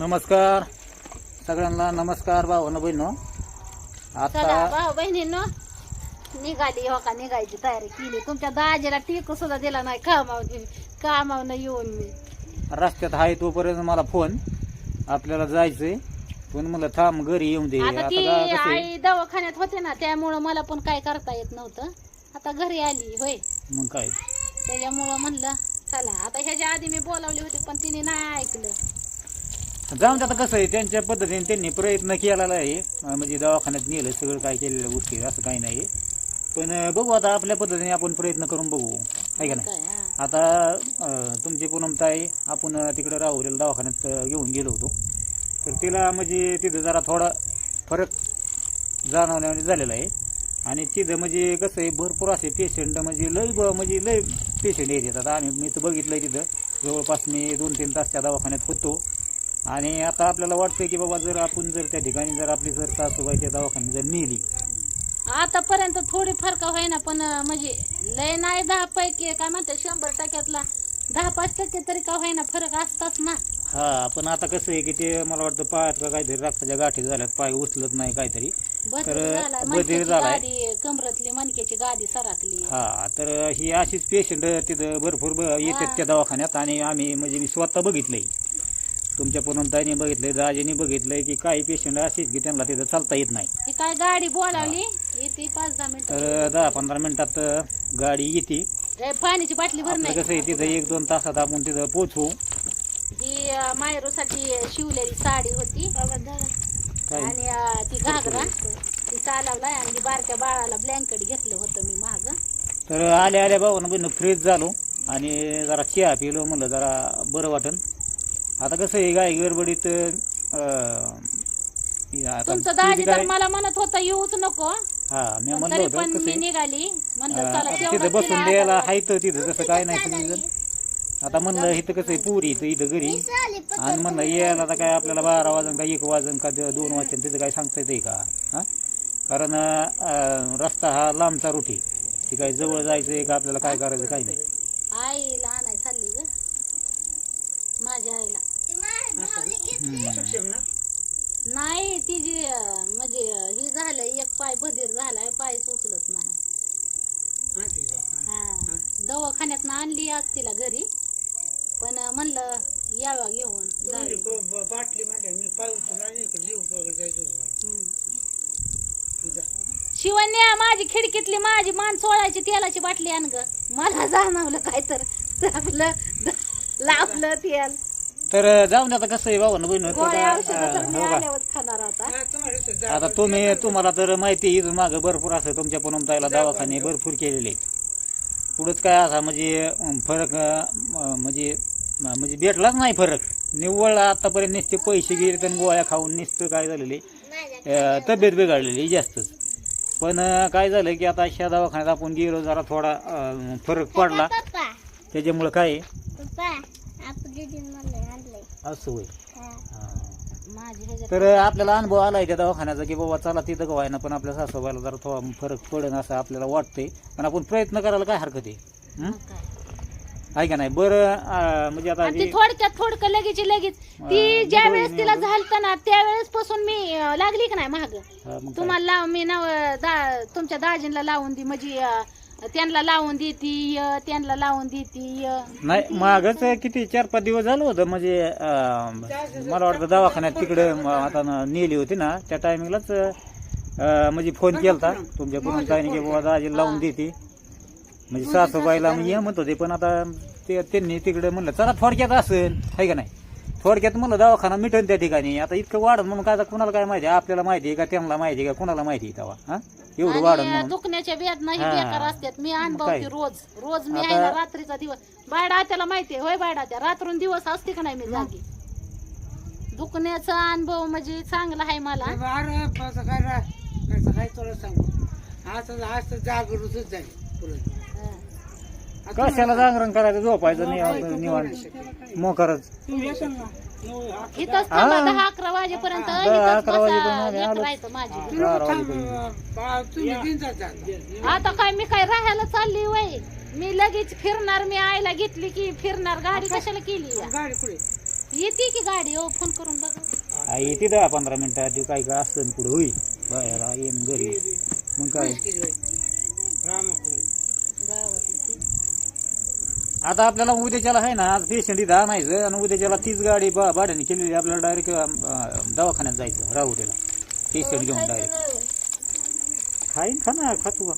नमस्कार. सगळ्यांना नमस्कार भावानं बहिण चला आता भाऊ बहिणींनो निघाली हो का? निघायची तयारी केली. तुमच्या दाजीला टीक सुद्धा दिला नाही. कामावून कामावून येऊन मी. रस्त्यात आहे तोपर्यंत मला फोन आपल्याला जायचंय. पण मला थांब घरी येऊन दे. आता आता ती का कसं आहे, आई दवाखान्यात होते ना त्यामुळं मला पण काय करता येत नव्हतं. आता घरी आली होय. मग काय? त्याच्यामुळं म्हणलं चला. आता ह्याच्या आधी मी बोलावली होती पण तिने नाही ऐकलं. जाऊन आता कसं आहे त्यांच्या पद्धतीने त्यांनी प्रयत्न केलेला आहे. म्हणजे दवाखान्यात नेलं सगळं काय केलेल्या गोष्टी असं काही नाही. पण बघू आता आपल्या पद्धतीने आपण प्रयत्न करून बघू. आहे का नाही. आता तुमची पूनमताई आपण तिकडे राहुरीला दवाखान्यात घेऊन गेलो होतो. तर तिला म्हणजे तिथं जरा थोडा फरक जाणवण्याने झालेला आहे. आणि तिथं म्हणजे कसं आहे भरपूर असे पेशंट म्हणजे लय ब- म्हणजे लय पेशंट येतात. आता आम्ही मी तर बघितलं तिथं. जवळपास मी दोन तीन तास त्या दवाखान्यात होतो. आणि आता आपल्याला वाटतं की बाबा जर आपण जर त्या ठिकाणी जर आपली जर सासूबाई त्या दवाखान्यात जर नेली. आतापर्यंत थोडी फरक होईना पण अं, म्हणजे लय नाही दहा पैकी काय म्हणते शंभर टक्क्यातला दहा पाच टक्के तरी का होईना फरक असताच ना. हा पण आता कसं आहे की ते मला वाटतं पायात का काहीतरी रक्ताच्या गाठी झाल्यात पाय उचलत नाही काहीतरी. बधीर तर झालाय, बधीर मणक्याची झालाय. गादी कमरतली मणक्याची गादी सराकली हा तर ही अशीच पेशंट तिथं भरपूर ब- येतात त्या दवाखान्यात आणि आम्ही म्हणजे मी स्वतः बघितलंय. तुमच्या पूनमताईने बघितलंय दाजीने बघितलंय की काही पेशंट असेच की त्यांना तिथं चालता येत नाही. काय गाडी बोलावली? येते पाच दहा मिनिटं. तर दहा पंधरा मिनिटात गाडी येते. पाण्याची बाटली भर आपलं नाही. कसं आहे तिथं एक दोन तासात आपण तिथं पोचवू ही अं, मायरूसाठी शिवलेली साडी होती. काय? आणि अं, ती घागरा. ती चालवलाय आणि ती बारक्या बाळाला ब्लँकेट घेतलं होतं मी महाग तर आल्या आल्या भावानं बहिण फ्रेश झालो. आणि जरा चहा पिलो म्हणलं जरा बरं वाटन. आता कसं आहे गाय गडबडीत तुमचं दाजी तर काय- मला म्हणत होतं येऊच नको. हा मी म्हणलं तरी होतं कसं मी आहे, निघाली. म्हणलं अं, चला तिथं बसून द्यायला हायत तिथं तसं काय नाही सगळीजण आता म्हणलं इथं कसं आहे पुरी इथं इथं घरी. आणि म्हणलं यायला आता काय आपल्याला बारा वाजन का एक वाजन का दो- दोन वाजन तिथं काय सांगता येते का? हा? कारण अं, रस्ता हा लांबचा रुटी ती काय जवळ जायचं आहे का आपल्याला काय करायचं काही नाही आईला आणाय चालली ग माझ्या आईला नाही ती जी अं, म्हणजे अं, ही झालं एक पाय बधीर झालाय पाय उचलत नाही हा दवाखान्यात आणली आज तिला घरी पण अं, म्हणलं यावा घेऊन जावी. बाटली म्हणजे मी पाऊस नाही इकडे जीव वगैरे जायचं होतं. हम्म. शिवण्या माझी खिडकीतली माझी मान सोळायची तेलाची बाटली आण ग. मला जाणवलं काय तर आपलं लावलं तेल. तर जाऊन आता कसं आहे बाबा बहिण गोळ्या औषधं तर मी हो का? आल्यावर खाणार आता. तुम्ही तुम्हाला तर माहिती आहे इथून मागं भरपूर असं तुमच्या पूनमताईला दवाखाने भरपूर केलेले आहेत. पुढंच काय असा म्हणजे अं, फरक अं, म्हणजे म्हणजे भेटलाच नाही फरक. निव्वळ आतापर्यंत नुसते पैसे गेले तर गोळ्या खाऊन नुसतं काय झालेले तब्येत बिघडलेली जास्तच. पण काय झालं की आता अशा दवाखान्यात आपण गेलो जरा थोडा अं, फरक पडला त्याच्यामुळं काय आहे? असं होय हां. माझी ह्याच्यात तर आपल्याला अनुभव आलाय त्या दवाखान्याचा की बाबा चला तिथं का ना पण आपल्या सासूबाईला जरा थोडा फरक पडेल असं आपल्याला वाटतंय पण आपण प्रयत्न करायला काय हरकत आहे हं? मग काय. आहे का नाही बरं अं, म्हणजे आता आणि ती थोडक्यात थोडक लगेच लगेच ती अं, ज्या वेळेस तिला. झालत ना त्यावेळेस पासून मी अं, लागली की नाही महाग हा, मग काय? तुम्हाला लाव मी नाव दा तुमच्या दाजींला लावून दे म्हणजे अं, त्यांना लावून देती अं, त्यांना लावून देती अं. नाही मागच किती चार पाच दिवस झालं होतं म्हणजे अं, मला वाटतं दवाखान्यात तिकडे आता न- नेली होती ना त्या टायमिंगलाच म्हणजे फोन केलता तुमच्या पूर्ण ताईने की बाबा दाजी लावून देते म्हणजे सासूबाईला म्हणजे म्हणत होते पण आता ते त्यांनी तिकडे म्हणलं चला थोडक्यात असेल. आहे का नाही? थोडक्यात म्हणलं दवाखाना मिटन त्या ठिकाणी. आता इतकं वाढन म्हणून काय आता कुणाला काय माहिती? आहे? आपल्याला माहिती आहे का त्यांना माहिती आहे का कुणाला माहिती आहे तेव्हा? हा? एवढं वाढन आणि म्हणून. दुखण्याच्या वेदना ही हा. बेकार असतात. मी अनुभवते काय? रोज. रोज मी आहे ना रात्रीचा दिवस. बायडा त्याला माहितीये होय बायडा त्या रात्रून दिवस असते का नाही मी जागी? दुखण्याचा अनुभव म्हणजे चांगला आहे मला. अरे असं काय रा- असं काय तुला सांगू? आज आज तर जागृतच झाली. पुढे. कशाला जागरण करायचं? झोपायचं निवांत निवांत. मोकरच. इथंच थांबा हा. दहा अकरा वाजेपर्यंत दहा इथंच अकरा वाजेपर्यंत आम्ही लेकरं आलोच. माझी. आता काय मी काय राहायला चालली वय? मी लगेच फिरणार मी आईला घेतली की फिरणार. गाडी कशाला केली या? गाडी कुठे? येते की गाडी? हो फोन करून बघा. आई येते दहा पंधरा मिनिटात ते काय काय असतं पुढे होईल बाहेर येईन घरी. मग काय? आता आपल्याला उद्याच्याला आहे ना आज पेशंट इथं आणायचं आणि उद्याच्याला तीच गाडी बा भाड्याने केलेली आपल्याला डायरेक्ट दवाखान्यात जायचं राहुरीला. पेशंट घेऊन डायरेक्ट खाईन खा ना खातो का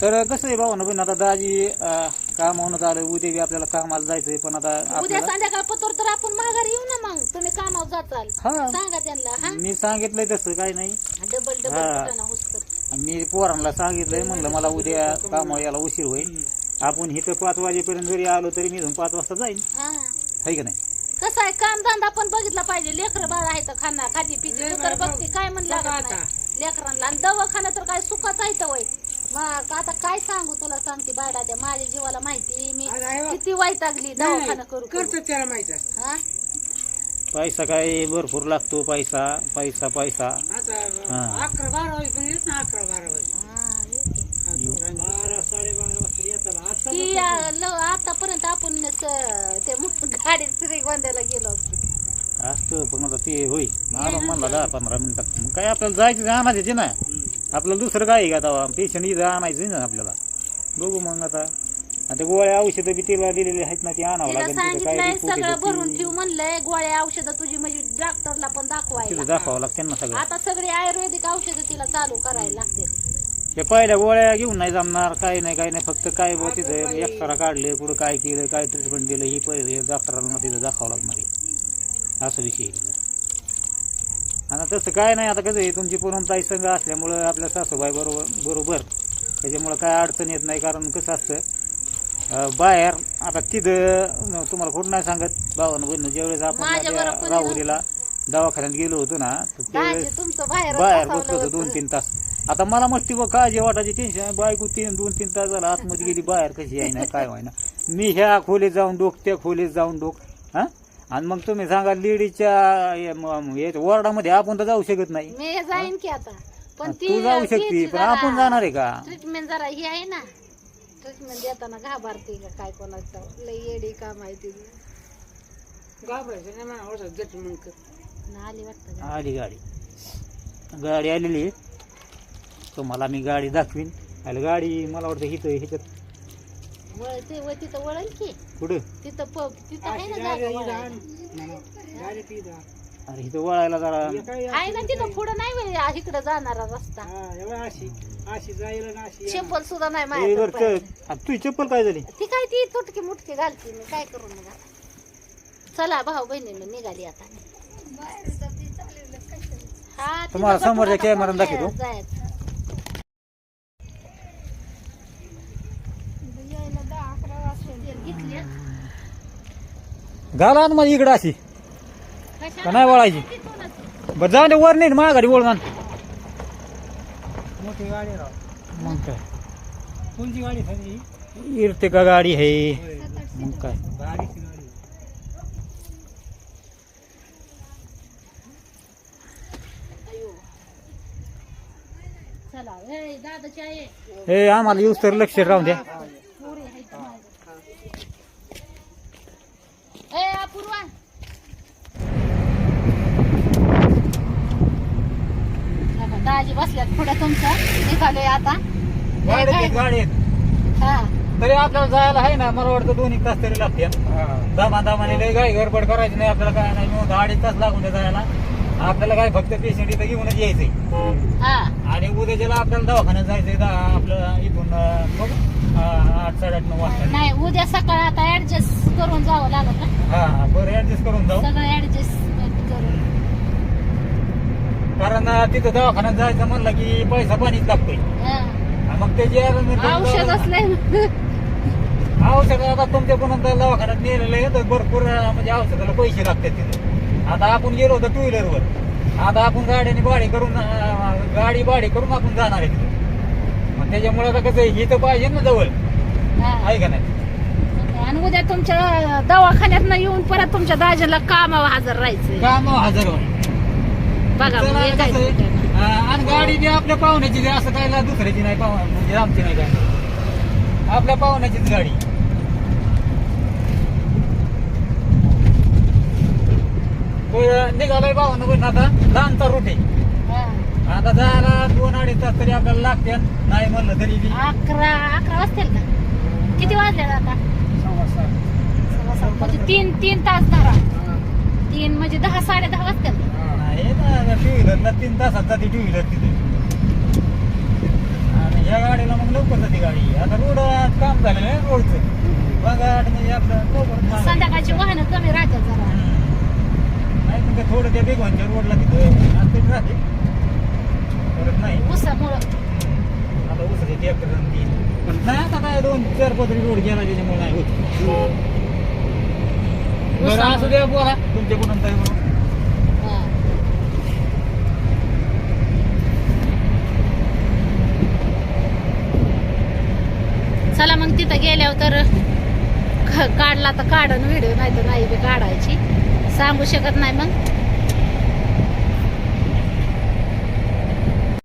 तर कसं आहे भाऊ ना बहीण आता दाजी अं, कामावून आलं उद्या बी आपल्याला कामाला जायचंय पण आता उद्या आपल्याला संध्याकाळ पतोर तर आपण माघारी येऊ ना मग. तुम्ही कामावर जाचाल. हा. सांगा त्यांना हा? मी सांगितलंय तसं काही नाही. डबल डबल हा. होस्तर मी पोरांना सांगितलंय म्हणलं मला उद्या कामावर यायला उशीर होईल. आपण इथं पाच वाजेपर्यंत जरी आलो तरी मी इथून पाच वाजता जाईन. हा. आहे का नाही? कसं आहे काम धंदा पण बघितला पाहिजे. लेकर बाळ आहे तर खाना खाती पिती. तू तर बघते काय म्हणलं लेकरांना. आणि दवाखाना तर काय सुखाच आहे तर वय मग आता काय सांगू तुला सांगते बायडा त्या माझ्या जीवाला माहिती मी अरे आहे बा. किती वैतागली. दवाखाना करू करू. करतो त्याला माहीत. असतं हा? पैसा काय भरपूर लागतो पैसा पैसा पैसा. आता हा. अकरा बारा वाजेपर्यंत येत ना अकरा बारा वाजे. हा, येते. ती ल- आतापर्यंत आपण ते मग गाडीत श्रीगोंद्याला गेलो असतो. असतं पण आता ते होईल आलो म्हणला दहा पंधरा मिनिटात मग काय आपल्याला जायचं आणायचे ना? आपल्याला दुसरं काय आहे का आता पेशंट इथं आणायचं ना आपल्याला? बघू मग आता. आता गोळ्या औषधं बी तिला दिलेली आहेत ना ती आणावं लागेल काय सगळं भरून ती- ठेव म्हणलंय गोळ्या औषधं तुझी म्हणजे डॉक्टरला पण दाखवायला. दाखवावं लागते ना सगळं. आता सगळी आयुर्वेदिक औषधं तिला हे पहिल्या गोळ्या घेऊन नाही जमणार काही नाही काही नाही. फक्त काय बुवा तिथं एक्सरा काढले कुठं काय केलं काय ट्रीटमेंट दिलं ही पहिले डॉक्टरांना तिथं दाखवावं लागणार आहे. असं विषय आहे. तिथं. आणि तसं काय नाही आता कसं आहे तुमची पुरमताई संघ असल्यामुळं आपल्या सासूबाई बरोबर बरोबर. त्याच्यामुळं काय अडचण येत नाही कारण कसं असतं अं, बाहेर आता तिथं तुम्हाला कुठं नाही सांगत भावानं बहिणं ज्यावेळेस आपण कोणी राहुरीला दवाखान्यात गेलो होतो ना तर त्यावेळेस दाजी तुमचं बाहेर बाहेर बसलो होतो दोन तीन तास. आता मला मस्ती बघ काळजी वाटायची टेन्शन बायको तीन दोन तीन तास झाला आतमध्ये गेली बाहेर कशी आहे ना काय व्हायना. मी ह्या खोलीत जाऊन डोक त्या खोलीत जाऊन डोक हा? आणि मग तुम्ही सांगा लेडीजच्या वॉर्डामध्ये आपण तर जाऊ शकत नाही. मी जाईन की आता. पण तू जाऊ शकते पण आपण जाणार आहे का? ट्रीटमेंट जरा ही आहे ना. ट्रीटमेंट देताना घाबरते का काय कोणाचं? लय येडी काम आहे तिची घाबरायचं नाही आली वाटतं का? आली गाडी. गाडी आलेली आहे. तुम्हाला मी गाडी दाखवीन. आणि गाडी मला वाटतं हिथं ह्याच्यात. वळते व तिथं वळल की. कुठं? तिथं प तिथं आहे ना जागा वळायला. ती अरे इथं वळायला जरा. आहे ना तिथं पुढं नाही वय इकडं जाणारा रस्ता. अशी अशी जायला ना अशी चप्पल सुद्धा नाही ए, माझ्या बरं चल. आ, तुझी चप्पल काय झाली? ती काय ती तुटकी मुटकी घालते मी. काय करू मग आता? चला भाऊ बहिणीने निघाली आता. हा, तिथं तुम्हाला समोरच्या कॅमेऱ्यानं बाहेर दाखवतो. जायचं. घाला ना मग इकडं अशी? का नाही वळायची. बरं जाऊन दे वर नाही माझ्या गाडी वळणार मोठी गाडी राव. मग काय? कोणची गाडी खाली इर्तिका गाडी आहे. मग काय? गाडीची गाडी. चला ए, दादाची आहे हे आम्हाला येऊस तर लक्ष राहून द्या पुरी आहे ती माझी. ए अपूर्वा बघा, दाजी बसल्यात पुढे तुमच्या निघालोय आता. गाडीत हा. तरी आपल्याला जायला आहे ना? मला वाटतं दोन एक तास तरी लागते दमा दमाने लय गाडी गडबड करायची नाही आपल्याला काय नाही. मग अडीच तास लागून द्या जायला. आपल्याला काय फक्त पेशंट इथं घेऊनच यायचंय. हा. आणि उद्याच्याला आपल्याला दवाखान्यात जायचंय दा- आपलं इथून अं, बघ. अं, आठ साडेआठ नऊ वाजता. नाही उद्या सकाळ आता ऍडजस्ट करून जावं लागत ना? हा हा, बरं ऍडजस्ट करून जाऊ. सगळं ऍडजस्टमेंट करून कारण तिथं दवाखान्यात जायचं म्हणलं की पैसा पाणीच लागतोय. हा. मग औषध असलंय औषध आता तुमच्या पण दवाखान्यात नेलेलं आहे तर भरपूर म्हणजे औषधाला पैसे लागतात तिथे. आता आपण गेलो होतो टू व्हीलरवर आता आपण गाडीने भाडी करून गाडी भाडी करून आपण जाणार आहे तिथे. मग त्याच्यामुळे आता कसं आहे, इथं पाहिजे ना जवळ. हा. आहे का नाही? आणि उद्या तुमच्या दवाखान्यात येऊन परत तुमच्या दाजीला कामावर हजर राहायचंय. काम हजर व्हा. बघा चला, कसं आहे. अं, आणि गाडी जी आपल्या पाहुण्याची जी असं काय ला- दुसऱ्याची नाही पाहु म्हणजे आमची नाही काय आपल्या पाहुण्याचीच गाडी तो निघालोय भावानं पण आता लांबचा रूट आहे हा. आता जायला दोन अडीच तास तरी आपल्याला लागते नाही म्हणलं तरी बी अकरा अकरा वाजतील का किती वाजले आता सव्वा सात. सव्वा सात. म्हणजे तीन तीन तास धरा. तीन म्हणजे दहा साडे दहा वाजतील हा. नाही ना टू व्हीलरला तीन तासात जाते टू व्हीलर तिथे. आणि या गाडीला मग लवकर जाते गाडी. आता रोड काम झालेलं आहे रोडचं. बघा म्हणजे आपलं लवकर मागे. संध्याकाळची वाहनं कमी राहतात जरा. हम्म. नाही पण ते थोडं त्या बेगवानच्या रोडला तिथं ट्रॅफिक. परत नाही. उसामुळं आता उसाचे ट्रॅक्टर आणि ते. पण नाही आता काय दोन चार पदरी रोड गेला त्याच्यामुळे नाही होत. बरं असू द्या बोला. तुमच्या कुठून तरी म्हणून हा. चला मग तिथं गेल्यावर तर काढला तर काढन व्हिडिओ नाही तर नाही बी काढायची. सांगू शकत नाही मग.